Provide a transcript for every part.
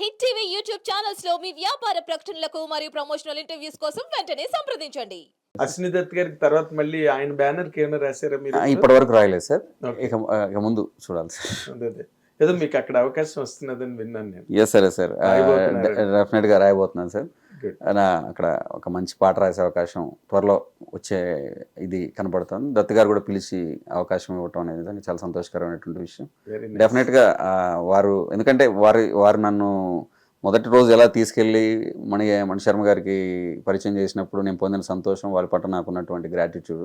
Hit TV YouTube ఛానల్స్లో మీ వ్యాపార ప్రకటనలకు మరియు ప్రమోషనల్ ఇంటర్వ్యూస్ కోసం వెంటనే సంప్రదించండి. అశ్విని దత్ గారికి తర్వాత మళ్ళీ ఆయన బ్యానర్కి ఏమైనా రాశారా మీరు? ఇప్పటి వరకు రాయలేదు సార్. ఇక ఇక ముందు చూడాలి సార్. అదే అదే. ఏదో మీకు అక్కడ అవకాశం వస్తున్నదని విన్నాను నేను. ఎస్ సరే సార్. రాయబోతున్నారు. డెఫినెట్గా రాయబోతున్నాను సార్. అక్కడ ఒక మంచి పాట రాసే అవకాశం త్వరలో వచ్చే ఇది కనపడుతుంది. దత్ గారు కూడా పిలిచి అవకాశం ఇవ్వటం అనేది నిజంగా చాలా సంతోషకరమైనటువంటి విషయం. వెరీ డెఫినెట్గా ఆ, వారు ఎందుకంటే వారి వారు నన్ను మొదటి రోజు ఎలా తీసుకెళ్ళి మణి మణి శర్మ గారికి పరిచయం చేసినప్పుడు నేను పొందిన సంతోషం వారి పట్ల నాకు ఉన్నటువంటి gratitude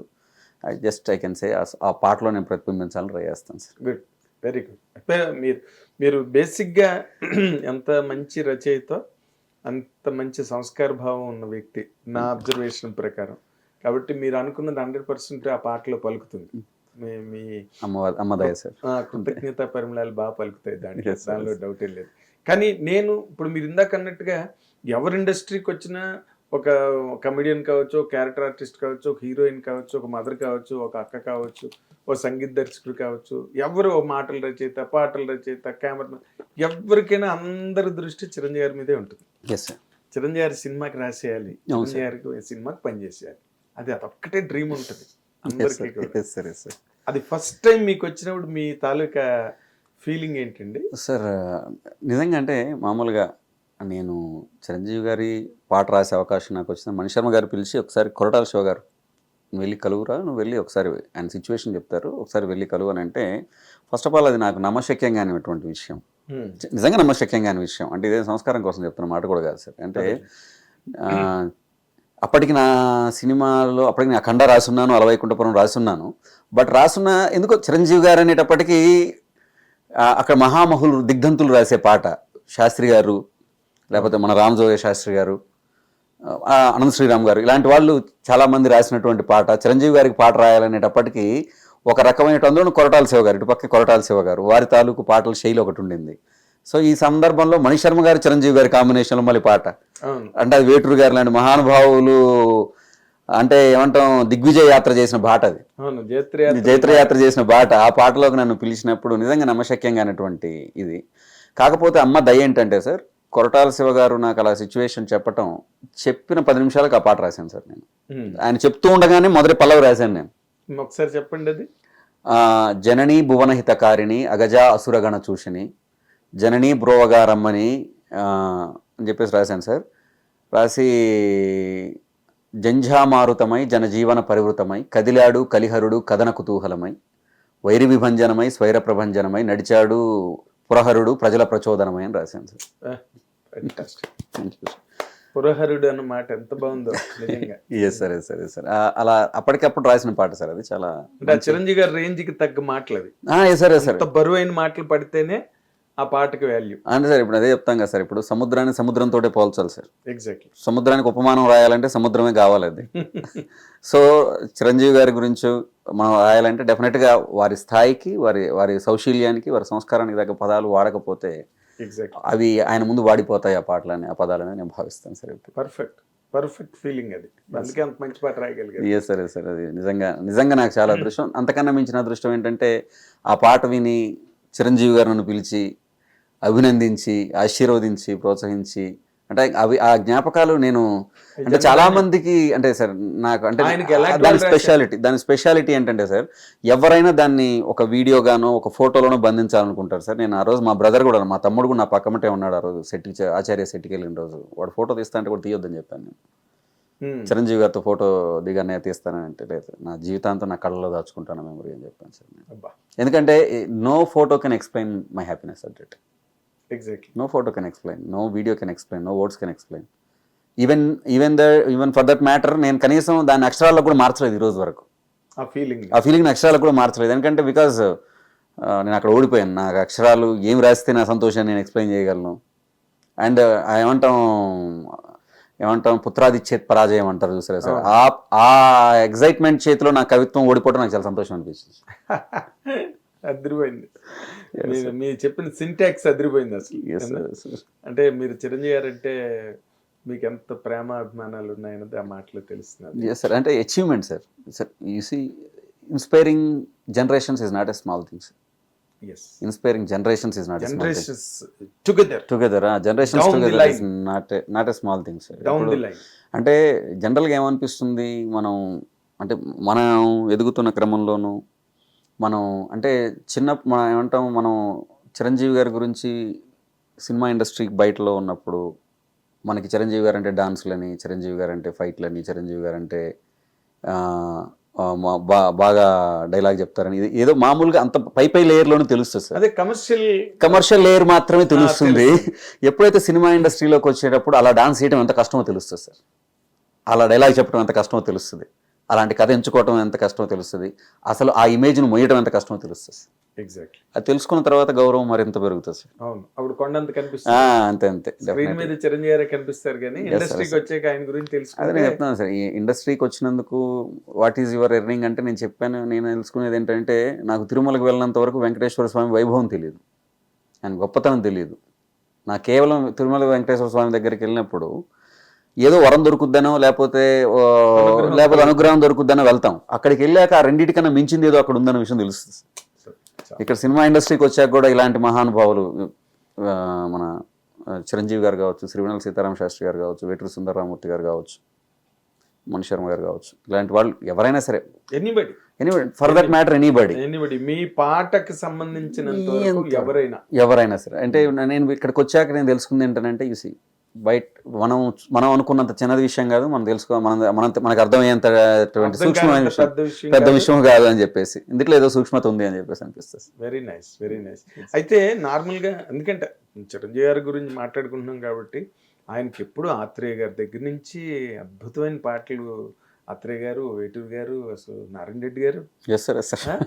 I just I can say ఆ పాటలో నేను ప్రతిబింబించాలని ట్రై చేస్తాను సార్ గుడ్ వెరీ గుడ్ మీరు మీరు బేసిక్గా ఎంత మంచి రచయిత అంత మంచి సంస్కార భావం ఉన్న వ్యక్తి నా అబ్జర్వేషన్ ప్రకారం. కాబట్టి మీరు అనుకున్నది హండ్రెడ్ పర్సెంట్ ఆ పాటలో పలుకుతుంది. మీ మీ కృతజ్ఞత పరిమళాలు బాగా పలుకుతాయి Yes, దానిలో. డౌటే లేదు. కానీ నేను ఇప్పుడు మీరు ఇందాక అన్నట్టుగా ఎవరి ఇండస్ట్రీకి వచ్చినా ఒక కమెడియన్ కావచ్చు ఒక క్యారెక్టర్ ఆర్టిస్ట్ కావచ్చు ఒక హీరోయిన్ కావచ్చు ఒక మదర్ కావచ్చు ఒక అక్క కావచ్చు ఓ సంగీత దర్శకుడు కావచ్చు ఎవరు ఓ మాటల రచయిత పాటల రచయిత కెమెరా ఎవరికైనా అందరి దృష్టి చిరంజీవి గారి మీదే ఉంటుంది. చిరంజీవి గారి సినిమాకి రాసేయాలి. చిరంజీవి గారికి సినిమాకి పనిచేసేయాలి అది అదొక్కటే డ్రీమ్ ఉంటుంది. అందరికీ అది ఫస్ట్ టైం మీకు వచ్చినప్పుడు మీ తాలూకా ఫీలింగ్ ఏంటండి? సార్ నిజంగా అంటే మామూలుగా నేను చిరంజీవి గారి పాట రాసే అవకాశం నాకు వచ్చింది. మణిశర్మ గారు పిలిచి ఒకసారి కొరటాల శివ గారు నువ్వు వెళ్ళి కలువురా నువ్వు వెళ్ళి ఒకసారి ఆయన సిచ్యువేషన్ చెప్తారు. ఒకసారి వెళ్ళి కలువు అని అంటే ఫస్ట్ ఆఫ్ ఆల్ అది నాకు నమ్మశక్యంగా అనేటువంటి విషయం. నిజంగా నమ్మశక్యంగా అనే విషయం. అంటే ఇదే సంస్కారం కోసం చెప్తున్న మాట కూడా కాదు సార్. అంటే అప్పటికి నా సినిమాలో అప్పటికి నేను అఖండ రాసున్నాను అలవైకుంఠపురం రాసున్నాను. బట్ రాసున్న ఎందుకో చిరంజీవి గారు అనేటప్పటికీ అక్కడ మహామహులు దిగ్ధంతులు రాసే పాట. శాస్త్రి గారు లేకపోతే మన రామజోగ శాస్త్రి గారు అనంత శ్రీరామ్ గారు ఇలాంటి వాళ్ళు చాలామంది రాసినటువంటి పాట చిరంజీవి గారికి పాట రాయాలనేటప్పటికీ ఒక రకమైన అందులో కొరటాల శివ గారు ఇటు పక్క కొరటాల శివ గారు వారి తాలూకు పాటల శైలి ఒకటి ఉండింది. సో ఈ సందర్భంలో మణిశర్మ గారు చిరంజీవి గారి కాంబినేషన్లో మళ్ళీ పాట. అంటే అది వేటూరు గారు లాంటి మహానుభావులు అంటే ఏమంటాం దిగ్విజయ యాత్ర చేసిన బాట అది. జైత్ర యాత్ర. చేసిన బాట ఆ పాటలోకి నన్ను పిలిచినప్పుడు నిజంగా నమ్మశక్యంగా అనేటువంటి ఇది. కాకపోతే అమ్మ దయ ఏంటంటే సార్ కొరటాల శివ గారు నాకు అలా సిచ్యువేషన్ చెప్పటం చెప్పిన పది నిమిషాలకు ఆ పాట రాశాను సార్ నేను. ఆయన చెప్తూ ఉండగానే మొదటి పల్లవి రాశాను నేను. ఒకసారి చెప్పండి అది. జననీ భువన హితకారిణి అగజా అసురగణ చూషిని జననీ బ్రోవగా రమ్మని అని చెప్పేసి రాశాను సార్. రాసి జంఝామారుతమై జనజీవన పరివృతమై కదిలాడు కలిహరుడు కథన కుతూహలమై వైరి విభంజనమై స్వైర ప్రభంజనమై నడిచాడు పురహరుడు ప్రజల ప్రచోదనమై అని రాశాను సార్. Fantastic. పురహరుడు అన్న మాట ఎంత బాగుందో నిజంగా. Yes sir yes sir yes sir అలా అప్పటికప్పుడు రాసిన పాట సార్ అది చాలా అంటే ఆ చిరంజీవి గారి రేంజ్కి తగ్గ మాటలు అవి. ఎస్ సార్ ఎస్ సార్ బరువైన మాటలు పడితేనే ఆ పాటకి వాల్యూ అంటే సార్ ఇప్పుడు అదే చెప్తాం కదా సార్ ఇప్పుడు సముద్రాన్ని సముద్రంతో పోల్చాలి సార్ ఎగ్జాక్ట్లీ సముద్రానికి ఉపమానం రాయాలంటే సముద్రమే కావాలి అది సో చిరంజీవి గారి గురించి మనం రాయాలంటే డెఫినెట్గా వారి స్థాయికి వారి వారి సౌశీల్యానికి వారి సంస్కారానికి తగ్గ పదాలు వాడకపోతే అవి ఆయన ముందు వాడిపోతాయి ఆ పాటలని ఆ పదాలని నేను భావిస్తాను సార్ పర్ఫెక్ట్ పర్ఫెక్ట్ ఫీలింగ్ అది. అందుకే అంత మంచి పాట రాయగలిగారు. Sir sir. అది నిజంగా నిజంగా నాకు చాలా అదృష్టం. అంతకన్నా మించిన అదృష్టం ఏంటంటే ఆ పాట విని చిరంజీవి గారు నన్ను పిలిచి అభినందించి ఆశీర్వదించి ప్రోత్సహించి అంటే అవి ఆ జ్ఞాపకాలు నేను అంటే చాలా మందికి అంటే సార్ నాకు అంటే దాని? స్పెషాలిటీ దాని స్పెషాలిటీ ఏంటంటే సార్ ఎవరైనా దాన్ని ఒక వీడియోగానో ఒక ఫోటోలోనో బంధించాలనుకుంటారు సార్. నేను ఆ రోజు మా బ్రదర్ కూడా మా తమ్ముడు కూడా నా పక్కమటే ఉన్నాడు ఆ రోజు. సెట్కి ఆచార్య సెట్కి వెళ్ళిన రోజు. వాడు ఫోటో తీస్తా అంటే కూడా తీయొద్దని చెప్పాను నేను. చిరంజీవి గారితో ఫోటో దిగానే తీస్తానని అంటే లేదు. నా జీవితాంతం నా కళ్ళలో దాచుకుంటాను మెమరీ అని చెప్పాను సార్ ఎందుకంటే no photo can explain my happiness at exactly no photo can explain no video can explain no words can explain even even the even for that matter నేను కనీసం దాని అక్షరాల్లో కూడా మార్చలేదు ఈ రోజు వరకు. ఆ ఫీలింగ్ ఆ ఫీలింగ్ అక్షరాలకు కూడా మార్చలేదు. ఎందుకంటే బికాజ్ నేను అక్కడ ఓడిపోయాను. నాకు అక్షరాలు ఏం రాస్తే నా సంతోషాన్ని నేను ఎక్స్ప్లెయిన్ చేయగలను. అండ్ ఏమంటాం ఏమంటాం పుత్రాదిచ్చేత్ పరాజయం అంటారు చూసారా సార్? ఆ ఆ ఎగ్జైట్మెంట్ చేతిలో నా కవిత్వం ఓడిపోవడం నాకు చాలా సంతోషం అనిపించింది. అదిరిపోయింది. మీరు మీరు చెప్పిన సింటాక్స్ అదిరిపోయింది అసలు. అంటే మీరు చిరంజీవి గారు అంటే మీకు ఎంత ప్రేమ అభిమానాలు ఉన్నాయన్నది ఆ మాటలో తెలుస్తుంది ఎస్ సార్ అంటే achievement sir sir you see inspiring generations is not a small things inspiring generations is not generations together together generations together. Is not not a small things line అంటే జనరల్గా ఏమనిపిస్తుంది? మనం అంటే మనం ఎదుగుతున్న క్రమంలోనూ మనం అంటే చిన్న మనం ఏమంటాం మనం చిరంజీవి గారి గురించి సినిమా ఇండస్ట్రీకి బయటలో ఉన్నప్పుడు మనకి చిరంజీవి గారు అంటే డాన్స్లని చిరంజీవి గారు అంటే ఫైట్లని చిరంజీవి గారు అంటే బా- బాగా డైలాగ్ చెప్తారని. ఇది ఏదో మామూలుగా అంత పై పై లేయర్లోనూ తెలుస్తుంది సార్. అదే కమర్షియల్ కమర్షియల్ లేయర్ మాత్రమే తెలుస్తుంది. తెలుస్తుంది. ఎప్పుడైతే సినిమా ఇండస్ట్రీలోకి వచ్చేటప్పుడు అలా డాన్స్ చేయడం ఎంత కష్టమో తెలుస్తుంది సార్. అలా డైలాగ్ చెప్పడం ఎంత కష్టమో తెలుస్తుంది. అలాంటి కథ ఎంచుకోవడం ఎంత కష్టమో తెలుస్తుంది. అసలు ఆ ఇమేజ్ను మొయ్యడం ఎంత కష్టమో తెలుస్తుంది. ఎగ్జాక్ట్లీ అది తెలుసుకున్న తర్వాత గౌరవం మరింత పెరుగుతుంది సార్. అవును. అప్పుడు కొండంత కనిపిస్తుంది. అంతే అంతే స్క్రీన్. మీద చిరంజీవి గారే కనిపిస్తారు కానీ ఇండస్ట్రీకి. వచ్చాక ఆయన గురించి అదే తెలుసుకుంటే నేను చెప్తున్నాను సార్ ఈ ఇండస్ట్రీకి వచ్చినందుకు వాట్ ఈజ్ యువర్ ఎర్నింగ్ అంటే నేను చెప్పాను నేను తెలుసుకునేది ఏంటంటే నాకు తిరుమలకు వెళ్ళినంత వరకు వెంకటేశ్వర స్వామి వైభవం తెలియదు. ఆయన గొప్పతనం తెలియదు. నా కేవలం తిరుమల వెంకటేశ్వర స్వామి దగ్గరికి వెళ్ళినప్పుడు ఏదో వరం దొరుకుద్దనో లేకపోతే లేకపోతే అనుగ్రహం దొరుకుద్దనో వెళ్తాం. అక్కడికి వెళ్ళాక ఆ రెండింటికన్నా మించింది ఏదో అక్కడ ఉందన్న విషయం తెలుస్తుంది. ఇక్కడ సినిమా ఇండస్ట్రీకి వచ్చాక కూడా ఇలాంటి మహానుభావులు మన చిరంజీవి గారు కావచ్చు శ్రీవెనల్ సీతారామ శాస్త్రి గారు కావచ్చు వేటూరు సుందరరామూర్తి గారు కావచ్చు మణి శర్మ గారు కావచ్చు ఇలాంటి వాళ్ళు ఎవరైనా సరే. Anybody anybody for that matter anybody anybody మీ పాటకి ఎంత- ఎవరైనా. ఎవరైనా సరే. అంటే నేను ఇక్కడికి వచ్చాక నేను తెలుసుకుంది ఏంటంటే యూసి బయట మనం మనం అనుకున్నంత చిన్నది విషయం కాదు మనం తెలుసుకో మనం మన మనకు అర్థమయ్యేంత అర్థం సూక్ష్మమైన విషయం పెద్ద విషయం కాదు. అని చెప్పేసి. ఇందులో ఏదో సూక్ష్మత ఉంది అని చెప్పేసి అనిపిస్తుంది. వెరీ నైస్ వెరీ నైస్ అయితే నార్మల్గా ఎందుకంటే చిరంజీవి గారి గురించి మాట్లాడుకుంటున్నాం కాబట్టి ఆయనకి ఎప్పుడు ఆత్రేయ గారి దగ్గర నుంచి అద్భుతమైన పాటలు ఆత్రేయ గారు వేటూరు గారు అసలు నారాయణ రెడ్డి గారు? Yes sir? సార్ సార్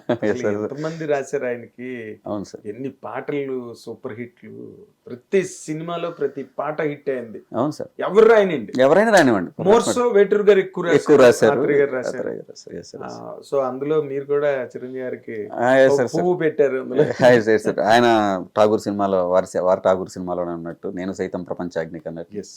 ఎంతమంది రాశారు ఆయనకి? అవును సార్ ఎన్ని పాటలు సూపర్ హిట్లు? ప్రతి సినిమాలో ప్రతి పాట హిట్ అయింది. అవును సార్ ఎవరు రాయనండి? ఎవరైనా రానివ్వండి. మోర్ సో వేటూరు గారు ఎక్కువ ఎక్కువ రాశారు. గారు రాశారు. సో అందులో మీరు కూడా చిరంజీవి గారికి. పువ్వు పెట్టారు sir. ఆయన ఠాగూర్ సినిమాలో వారి వారి ఠాగూర్ సినిమాలోనే ఉన్నట్టు. నేను సైతం ప్రపంచాగ్నికి అన్నట్టు. ఎస్